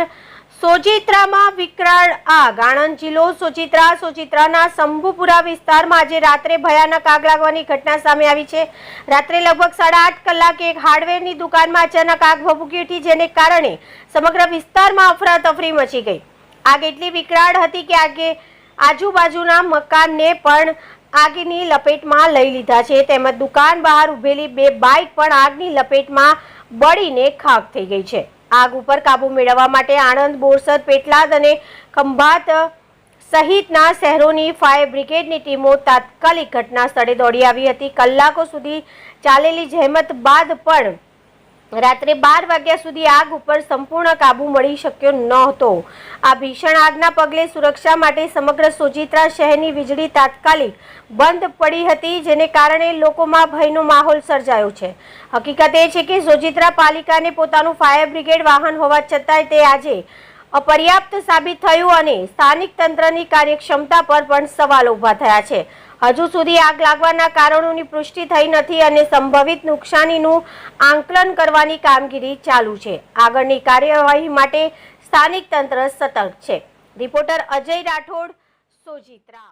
પર સોજિત્રામાં વિકરાળ આગ. આણંદ જિલ્લો સોજિત્રા, સોજિત્રાના શંભુપુરા વિસ્તારમાં આજે રાત્રે ભયાનક આગ લાગવાની ઘટના સામે આવી છે. રાત્રે લગભગ સાડા આઠ કલાકે એક હાર્ડવેરની દુકાનમાં અચાનક આગ ભભૂકી ઉઠી, જેને કારણે સમગ્ર વિસ્તારમાં અફરાતફરી મચી ગઈ. આગ એટલી વિકરાળ હતી કે આગે આજુબાજુના મકાનને પણ આગની લપેટમાં લઈ લીધા છે. તેમજ દુકાન બહાર ઊભેલી બે બાઇક પણ આગની લપેટમાં બળીને ખાખ થઈ ગઈ છે. આગ ઉપર કાબુ મેળવવા માટે આણંદ, બોરસદ, પેટલાદ અને ખંભાત સહિતના શહેરોની ફાયર બ્રિગેડની ટીમો તાત્કાલિક ઘટના સ્થળે દોડી આવી હતી. કલાકો સુધી ચાલેલી જહેમત બાદ પણ રાત્રે બાર વાગ્યા સુધી આગ ઉપર સંપૂર્ણ કાબુ મળી શક્યો નહોતો. આ ભીષણ આગના પગલે સુરક્ષા માટે સમગ્ર સોજિત્રા શહેરની વીજળી તાત્કાલિક બંધ પડી હતી, જેને કારણે લોકોમાં ભયનો માહોલ સર્જાયો છે. હકીકત એ છે કે સોજિત્રા પાલિકાને પોતાનું ફાયર બ્રિગેડ વાહન હોવા છતાંય તે આજે અપર્યાપ્ત સાબિત થયું અને સ્થાનિક તંત્રની કાર્યક્ષમતા પર પણ સવાલ ઊભા થયા છે. હજુ સુધી આગ લાગવાના કારણોની પુષ્ટિ થઈ નથી અને સંભવિત નુકસાનીનું આંકલન કરવાની કામગીરી ચાલુ છે. આગળની કાર્યવાહી માટે સ્થાનિક તંત્ર સતર્ક છે. રિપોર્ટર અજય રાઠોડ, સોજિત્રા.